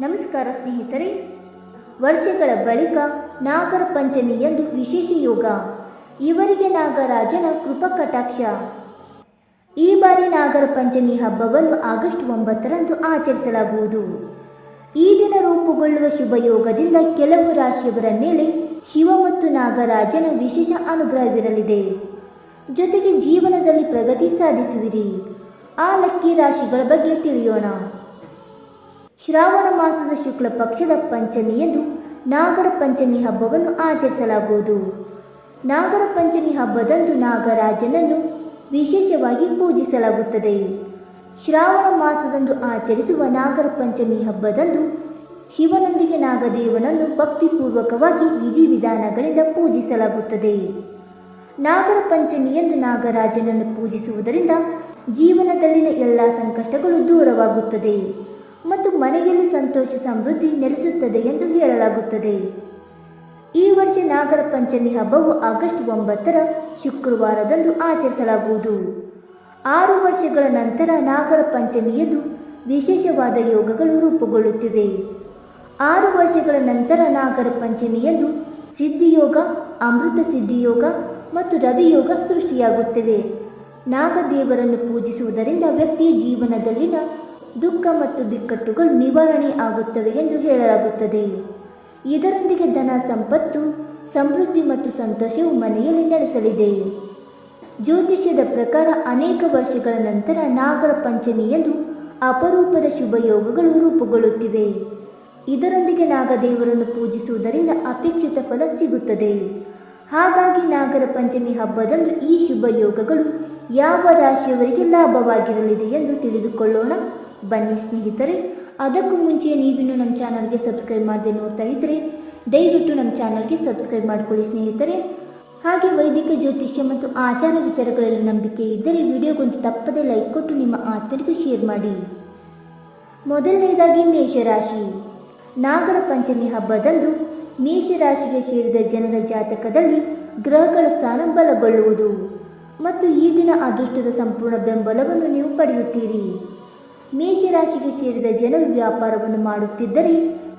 ನಮಸ್ಕಾರ ಸ್ನೇಹಿತರೆ. ವರ್ಷಗಳ ಬಳಿಕ ನಾಗರ ಪಂಚಮಿ ಎಂದು ವಿಶೇಷ ಯೋಗ. ಇವರಿಗೆ ನಾಗರಾಜನ ಕೃಪಾ ಕಟಾಕ್ಷ. ಈ ಬಾರಿ ನಾಗರ ಪಂಚಮಿ ಹಬ್ಬವನ್ನು ಆಗಸ್ಟ್ ಒಂಬತ್ತರಂದು ಆಚರಿಸಲಾಗುವುದು. ಈ ದಿನ ರೂಪುಗೊಳ್ಳುವ ಶುಭ ಯೋಗದಿಂದ ಕೆಲವು ರಾಶಿಯವರ ಮೇಲೆ ಶಿವ ಮತ್ತು ನಾಗರಾಜನ ವಿಶೇಷ ಅನುಗ್ರಹವಿರಲಿದೆ. ಜೊತೆಗೆ ಜೀವನದಲ್ಲಿ ಪ್ರಗತಿ ಸಾಧಿಸುವಿರಿ. ಆ ಲಕ್ಕಿ ರಾಶಿಗಳ ಬಗ್ಗೆ ತಿಳಿಯೋಣ. ಶ್ರಾವಣ ಮಾಸದ ಶುಕ್ಲ ಪಕ್ಷದ ಪಂಚಮಿಯಂದು ನಾಗರ ಪಂಚಮಿ ಹಬ್ಬವನ್ನು ಆಚರಿಸಲಾಗುವುದು. ನಾಗರ ಪಂಚಮಿ ಹಬ್ಬದಂದು ನಾಗರಾಜನನ್ನು ವಿಶೇಷವಾಗಿ ಪೂಜಿಸಲಾಗುತ್ತದೆ. ಶ್ರಾವಣ ಮಾಸದಂದು ಆಚರಿಸುವ ನಾಗರ ಪಂಚಮಿ ಹಬ್ಬದಂದು ಶಿವನೊಂದಿಗೆ ನಾಗದೇವನನ್ನು ಭಕ್ತಿಪೂರ್ವಕವಾಗಿ ವಿಧಿವಿಧಾನಗಳಿಂದ ಪೂಜಿಸಲಾಗುತ್ತದೆ. ನಾಗರ ಪಂಚಮಿಯಂದು ನಾಗರಾಜನನ್ನು ಪೂಜಿಸುವುದರಿಂದ ಜೀವನದಲ್ಲಿನ ಎಲ್ಲ ಸಂಕಷ್ಟಗಳು ದೂರವಾಗುತ್ತದೆ. ಮತ್ತು ಮನೆಯಲ್ಲಿ ಸಂತೋಷ ಸಮೃದ್ಧಿ ನೆಲೆಸುತ್ತದೆ ಎಂದು ಹೇಳಲಾಗುತ್ತದೆ. ಈ ವರ್ಷ ನಾಗರ ಪಂಚಮಿ ಹಬ್ಬವು ಆಗಸ್ಟ್ ಒಂಬತ್ತರ ಶುಕ್ರವಾರದಂದು ಆಚರಿಸಲಾಗುವುದು. ಆರು ವರ್ಷಗಳ ನಂತರ ನಾಗರ ಪಂಚಮಿಯಂದು ವಿಶೇಷವಾದ ಯೋಗಗಳು ರೂಪುಗೊಳ್ಳುತ್ತಿವೆ. ಆರು ವರ್ಷಗಳ ನಂತರ ನಾಗರ ಪಂಚಮಿಯಂದು ಸಿದ್ಧಿಯೋಗ, ಅಮೃತ ಸಿದ್ಧಿಯೋಗ ಮತ್ತು ರವಿಯೋಗ ಸೃಷ್ಟಿಯಾಗುತ್ತಿವೆ. ನಾಗದೇವರನ್ನು ಪೂಜಿಸುವುದರಿಂದ ವ್ಯಕ್ತಿಯ ಜೀವನದಲ್ಲಿನ ದುಃಖ ಮತ್ತು ಬಿಕ್ಕಟ್ಟುಗಳು ನಿವಾರಣೆ ಆಗುತ್ತವೆ ಎಂದು ಹೇಳಲಾಗುತ್ತದೆ. ಇದರೊಂದಿಗೆ ಧನ ಸಂಪತ್ತು, ಸಮೃದ್ಧಿ ಮತ್ತು ಸಂತೋಷವು ಮನೆಯಲ್ಲಿ ನೆಲೆಸಲಿದೆ. ಜ್ಯೋತಿಷ್ಯದ ಪ್ರಕಾರ ಅನೇಕ ವರ್ಷಗಳ ನಂತರ ನಾಗರ ಪಂಚಮಿಯಂದು ಅಪರೂಪದ ಶುಭ ಯೋಗಗಳು ರೂಪುಗೊಳ್ಳುತ್ತಿವೆ. ಇದರೊಂದಿಗೆ ನಾಗದೇವರನ್ನು ಪೂಜಿಸುವುದರಿಂದ ಅಪೇಕ್ಷಿತ ಫಲ ಸಿಗುತ್ತದೆ. ಹಾಗಾಗಿ ನಾಗರ ಪಂಚಮಿ ಹಬ್ಬದಂದು ಈ ಶುಭ ಯೋಗಗಳು ಯಾವ ರಾಶಿಯವರಿಗೆ ಲಾಭವಾಗಿರಲಿದೆ ಎಂದು ತಿಳಿದುಕೊಳ್ಳೋಣ. ಬನ್ನಿ ಸ್ನೇಹಿತರೆ. ಅದಕ್ಕೂ ಮುಂಚೆ ನೀವಿನ್ನೂ ನಮ್ಮ ಚಾನಲ್ಗೆ ಸಬ್ಸ್ಕ್ರೈಬ್ ಮಾಡದೆ ನೋಡ್ತಾ ಇದ್ದರೆ ದಯವಿಟ್ಟು ನಮ್ಮ ಚಾನಲ್ಗೆ ಸಬ್ಸ್ಕ್ರೈಬ್ ಮಾಡಿಕೊಳ್ಳಿ ಸ್ನೇಹಿತರೆ. ಹಾಗೆ ವೈದಿಕ, ಜ್ಯೋತಿಷ್ಯ ಮತ್ತು ಆಚಾರ ವಿಚಾರಗಳಲ್ಲಿ ನಂಬಿಕೆ ಇದ್ದರೆ ವಿಡಿಯೋಗೊಂದು ತಪ್ಪದೇ ಲೈಕ್ ಕೊಟ್ಟು ನಿಮ್ಮ ಆತ್ಮರಿಗೂ ಶೇರ್ ಮಾಡಿ. ಮೊದಲನೇದಾಗಿ ಮೇಷರಾಶಿ. ನಾಗರ ಪಂಚಮಿ ಹಬ್ಬದಂದು ಮೇಷರಾಶಿಗೆ ಸೇರಿದ ಜನರ ಜಾತಕದಲ್ಲಿ ಗ್ರಹಗಳ ಸ್ಥಾನ ಬಲಗೊಳ್ಳುವುದು. ಮತ್ತು ಈ ದಿನ ಅದೃಷ್ಟದ ಸಂಪೂರ್ಣ ಬೆಂಬಲವನ್ನು ನೀವು ಪಡೆಯುತ್ತೀರಿ. ಮೇಷರಾಶಿಗೆ ಸೇರಿದ ಜನರು ವ್ಯಾಪಾರವನ್ನು ಮಾಡುತ್ತಿದ್ದರೆ,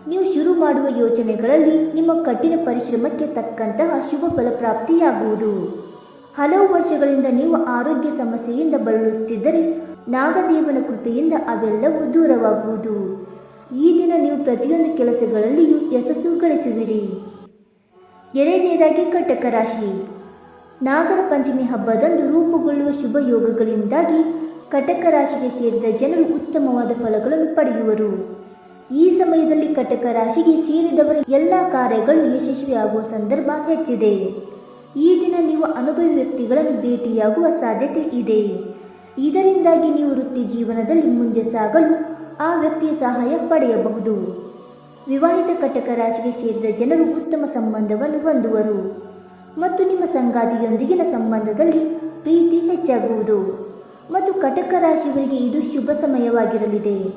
ನೀವು ಶುರು ಮಾಡುವ ಯೋಜನೆಗಳಲ್ಲಿ ನಿಮ್ಮ ಕಠಿಣ ಪರಿಶ್ರಮಕ್ಕೆ ತಕ್ಕಂತಹ ಶುಭ ಫಲ ಪ್ರಾಪ್ತಿಯಾಗುವುದು ಹಲವು ವರ್ಷಗಳಿಂದ ನೀವು ಆರೋಗ್ಯ ಸಮಸ್ಯೆಯಿಂದ ಬಳಲುತ್ತಿದ್ದರೆ, ನಾಗದೇವನ ಕೃಪೆಯಿಂದ ಅವೆಲ್ಲವೂ ದೂರವಾಗುವುದು. ಈ ದಿನ ನೀವು ಪ್ರತಿಯೊಂದು ಕೆಲಸಗಳಲ್ಲಿಯೂ ಯಶಸ್ಸು ಗಳಿಸುವಿರಿ. ಎರಡನೇದಾಗಿ ಕಟಕ ರಾಶಿ ನಾಗರ ಪಂಚಮಿ ಹಬ್ಬದಂದು ರೂಪುಗೊಳ್ಳುವ ಶುಭ ಯೋಗಗಳಿಂದಾಗಿ ಕಟಕ ರಾಶಿಗೆ ಸೇರಿದ ಜನರು ಉತ್ತಮವಾದ ಫಲಗಳನ್ನು ಪಡೆಯುವರು. ಈ ಸಮಯದಲ್ಲಿ ಕಟಕ ರಾಶಿಗೆ ಸೇರಿದವರ ಎಲ್ಲ ಕಾರ್ಯಗಳು ಯಶಸ್ವಿಯಾಗುವ ಸಂದರ್ಭ ಹೆಚ್ಚಿದೆ. ಈ ದಿನ ನೀವು ಅನುಭವಿ ವ್ಯಕ್ತಿಗಳನ್ನು ಭೇಟಿಯಾಗುವ ಸಾಧ್ಯತೆ ಇದೆ. ಇದರಿಂದಾಗಿ ನೀವು ವೃತ್ತಿ ಜೀವನದಲ್ಲಿ ಮುಂದೆ ಸಾಗಲು ಆ ವ್ಯಕ್ತಿಯ ಸಹಾಯ ಪಡೆಯಬಹುದು. ವಿವಾಹಿತ ಕಟಕ ರಾಶಿಗೆ ಸೇರಿದ ಜನರು ಉತ್ತಮ ಸಂಬಂಧವನ್ನು ಹೊಂದುವರು. ಮತ್ತು ನಿಮ್ಮ ಸಂಗಾತಿಯೊಂದಿಗಿನ ಸಂಬಂಧದಲ್ಲಿ ಪ್ರೀತಿ ಹೆಚ್ಚಾಗುವುದು. ಮತ್ತು ಕಟಕ ರಾಶಿಗಳಿಗೆ ಇದು ಶುಭ ಸಮಯವಾಗಿರಲಿದೆ.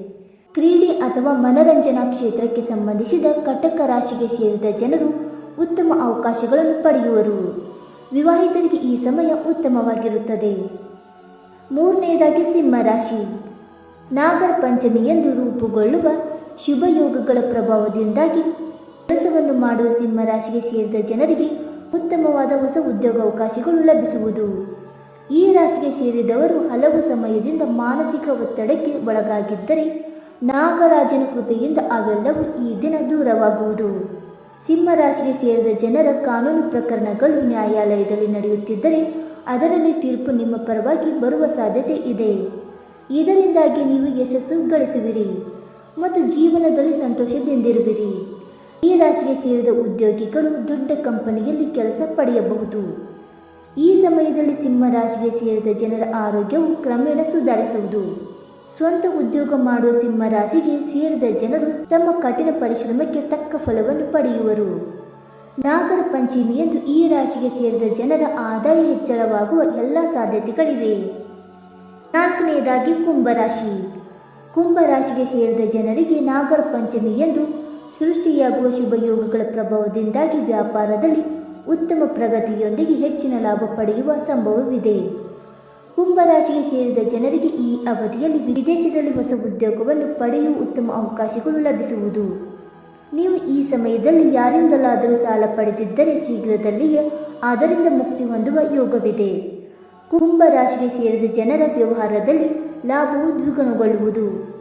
ಕ್ರೀಡೆ ಅಥವಾ ಮನರಂಜನಾ ಕ್ಷೇತ್ರಕ್ಕೆ ಸಂಬಂಧಿಸಿದ ಕಟಕ ರಾಶಿಗೆ ಸೇರಿದ ಜನರು ಉತ್ತಮ ಅವಕಾಶಗಳನ್ನು ಪಡೆಯುವರು. ವಿವಾಹಿತರಿಗೆ ಈ ಸಮಯ ಉತ್ತಮವಾಗಿರುತ್ತದೆ. ಮೂರನೆಯದಾಗಿ ಸಿಂಹ ರಾಶಿ. ನಾಗರ ಪಂಚಮಿಯಂದು ರೂಪುಗೊಳ್ಳುವ ಶುಭ ಯೋಗಗಳ ಪ್ರಭಾವದಿಂದಾಗಿ ಕೆಲಸವನ್ನು ಮಾಡುವ ಸಿಂಹರಾಶಿಗೆ ಸೇರಿದ ಜನರಿಗೆ ಉತ್ತಮವಾದ ಹೊಸ ಉದ್ಯೋಗಾವಕಾಶಗಳು ಲಭಿಸುವುದು. ಈ ರಾಶಿಗೆ ಸೇರಿದವರು ಹಲವು ಸಮಯದಿಂದ ಮಾನಸಿಕ ಒತ್ತಡಕ್ಕೆ ಒಳಗಾಗಿದ್ದರೆ ನಾಗರಾಜನ ಕೃಪೆಯಿಂದ ಅವೆಲ್ಲವೂ ಈ ದಿನ ದೂರವಾಗುವುದು. ಸಿಂಹ ರಾಶಿಗೆ ಸೇರಿದ ಜನರ ಕಾನೂನು ಪ್ರಕರಣಗಳು ನ್ಯಾಯಾಲಯದಲ್ಲಿ ನಡೆಯುತ್ತಿದ್ದರೆ ಅದರಲ್ಲಿ ತೀರ್ಪು ನಿಮ್ಮ ಪರವಾಗಿ ಬರುವ ಸಾಧ್ಯತೆ ಇದೆ. ಇದರಿಂದಾಗಿ ನೀವು ಯಶಸ್ಸು ಗಳಿಸುವಿರಿ ಮತ್ತು ಜೀವನದಲ್ಲಿ ಸಂತೋಷದಿಂದಿರುವಿರಿ. ಈ ರಾಶಿಗೆ ಸೇರಿದ ಉದ್ಯೋಗಿಗಳು ದೊಡ್ಡ ಕಂಪನಿಯಲ್ಲಿ ಕೆಲಸ ಪಡೆಯಬಹುದು. ಈ ಸಮಯದಲ್ಲಿ ಸಿಂಹರಾಶಿಗೆ ಸೇರಿದ ಜನರ ಆರೋಗ್ಯವು ಕ್ರಮೇಣ ಸುಧಾರಿಸುವುದು. ಸ್ವಂತ ಉದ್ಯೋಗ ಮಾಡುವ ಸಿಂಹರಾಶಿಗೆ ಸೇರಿದ ಜನರು ತಮ್ಮ ಕಠಿಣ ಪರಿಶ್ರಮಕ್ಕೆ ತಕ್ಕ ಫಲವನ್ನು ಪಡೆಯುವರು. ನಾಗರ ಪಂಚಮಿಯಂದು ಈ ರಾಶಿಗೆ ಸೇರಿದ ಜನರ ಆದಾಯ ಹೆಚ್ಚಳವಾಗುವ ಎಲ್ಲ ಸಾಧ್ಯತೆಗಳಿವೆ. ನಾಲ್ಕನೆಯದಾಗಿ ಕುಂಭರಾಶಿ. ಕುಂಭರಾಶಿಗೆ ಸೇರಿದ ಜನರಿಗೆ ನಾಗರ ಪಂಚಮಿಯಂದು ಸೃಷ್ಟಿಯಾಗುವ ಶುಭಯೋಗಗಳ ಪ್ರಭಾವದಿಂದಾಗಿ ವ್ಯಾಪಾರದಲ್ಲಿ ಉತ್ತಮ ಪ್ರಗತಿಯೊಂದಿಗೆ ಹೆಚ್ಚಿನ ಲಾಭ ಪಡೆಯುವ ಸಂಭವವಿದೆ. ಕುಂಭರಾಶಿಗೆ ಸೇರಿದ ಜನರಿಗೆ ಈ ಅವಧಿಯಲ್ಲಿ ವಿದೇಶದಲ್ಲಿ ಹೊಸ ಉದ್ಯೋಗವನ್ನು ಪಡೆಯುವ ಉತ್ತಮ ಅವಕಾಶಗಳು ಲಭಿಸುವುದು. ನೀವು ಈ ಸಮಯದಲ್ಲಿ ಯಾರಿಂದಲಾದರೂ ಸಾಲ ಪಡೆದಿದ್ದರೆ ಶೀಘ್ರದಲ್ಲಿಯೇ ಅದರಿಂದ ಮುಕ್ತಿ ಹೊಂದುವ ಯೋಗವಿದೆ. ಕುಂಭರಾಶಿಗೆ ಸೇರಿದ ಜನರ ವ್ಯವಹಾರದಲ್ಲಿ ಲಾಭವು ದ್ವಿಗುಣಗೊಳ್ಳುವುದು.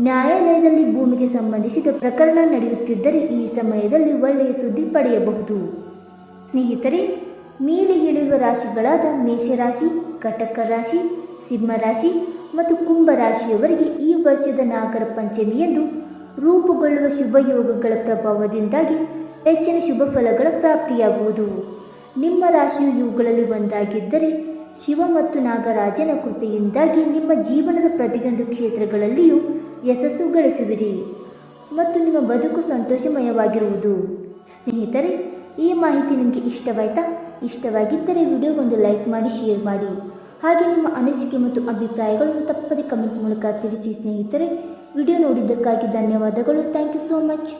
ನ್ಯಾಯಾಲಯದಲ್ಲಿ ಭೂಮಿಗೆ ಸಂಬಂಧಿಸಿದ ಪ್ರಕರಣ ನಡೆಯುತ್ತಿದ್ದರೆ ಈ ಸಮಯದಲ್ಲಿ ಒಳ್ಳೆಯ ಸುದ್ದಿ ಪಡೆಯಬಹುದು. ಸ್ನೇಹಿತರೆ, ಮೇಲೆ ಹೇಳಿರುವ ರಾಶಿಗಳಾದ ಮೇಷರಾಶಿ ಕಟಕ ರಾಶಿ ಸಿಂಹರಾಶಿ ಮತ್ತು ಕುಂಭ ರಾಶಿಯವರಿಗೆ ಈ ವರ್ಷದ ನಾಗರ ಪಂಚಮಿಯಂದು ರೂಪುಗೊಳ್ಳುವ ಶುಭ ಯೋಗಗಳ ಪ್ರಭಾವದಿಂದಾಗಿ ಹೆಚ್ಚಿನ ಶುಭ ಫಲಗಳ ಪ್ರಾಪ್ತಿಯಾಗುವುದು. ನಿಮ್ಮ ರಾಶಿಯು ಇವುಗಳಲ್ಲಿ ಒಂದಾಗಿದ್ದರೆ, ಶಿವ ಮತ್ತು ನಾಗರಾಜನ ಕೃಪೆಯಿಂದಾಗಿ ನಿಮ್ಮ ಜೀವನದ ಪ್ರತಿಯೊಂದು ಕ್ಷೇತ್ರಗಳಲ್ಲಿಯೂ ಯಶಸ್ಸು ಗಳಿಸುವಿರಿ ಮತ್ತು ನಿಮ್ಮ ಬದುಕು ಸಂತೋಷಮಯವಾಗಿರುವುದು. ಸ್ನೇಹಿತರೆ ಈ ಮಾಹಿತಿ ನಿಮಗೆ ಇಷ್ಟವಾಯ್ತಾ? ಇಷ್ಟವಾಗಿದ್ದರೆ ವಿಡಿಯೋಗೊಂದು ಲೈಕ್ ಮಾಡಿ, ಶೇರ್ ಮಾಡಿ. ಹಾಗೆ ನಿಮ್ಮ ಅನಿಸಿಕೆ ಮತ್ತು ಅಭಿಪ್ರಾಯಗಳನ್ನು ತಪ್ಪದೆ ಕಮೆಂಟ್ ಮೂಲಕ ತಿಳಿಸಿ ಸ್ನೇಹಿತರೆ. ವಿಡಿಯೋ ನೋಡಿದ್ದಕ್ಕಾಗಿ ಧನ್ಯವಾದಗಳು. Thank you so much.